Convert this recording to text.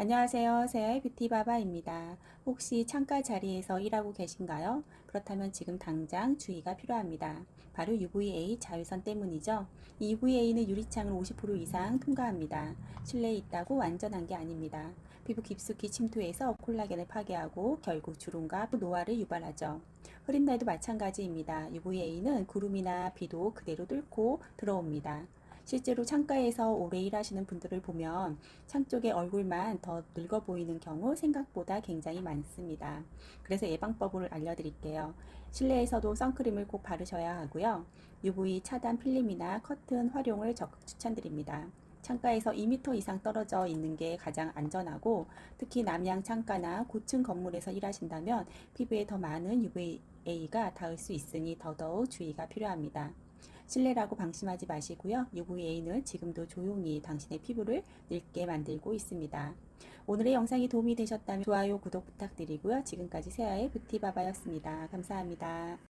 안녕하세요. 세아의 뷰티바바입니다. 혹시 창가 자리에서 일하고 계신가요? 그렇다면 지금 당장 주의가 필요합니다. 바로 UVA 자외선 때문이죠. 이 UVA는 유리창을 50% 이상 통과합니다. 실내에 있다고 완전한 게 아닙니다. 피부 깊숙이 침투해서 콜라겐을 파괴하고 결국 주름과 노화를 유발하죠. 흐린 날도 마찬가지입니다. UVA는 구름이나 비도 그대로 뚫고 들어옵니다. 실제로 창가에서 오래 일하시는 분들을 보면 창 쪽에 얼굴만 더 늙어 보이는 경우 생각보다 굉장히 많습니다. 그래서 예방법을 알려드릴게요. 실내에서도 선크림을 꼭 바르셔야 하고요. UV 차단 필름이나 커튼 활용을 적극 추천드립니다. 창가에서 2m 이상 떨어져 있는 게 가장 안전하고 특히 남양 창가나 고층 건물에서 일하신다면 피부에 더 많은 UVA가 닿을 수 있으니 더더욱 주의가 필요합니다. 실내라고 방심하지 마시고요. UVA는 지금도 조용히 당신의 피부를 늙게 만들고 있습니다. 오늘의 영상이 도움이 되셨다면 좋아요, 구독 부탁드리고요. 지금까지 세아의 뷰티바바였습니다. 감사합니다.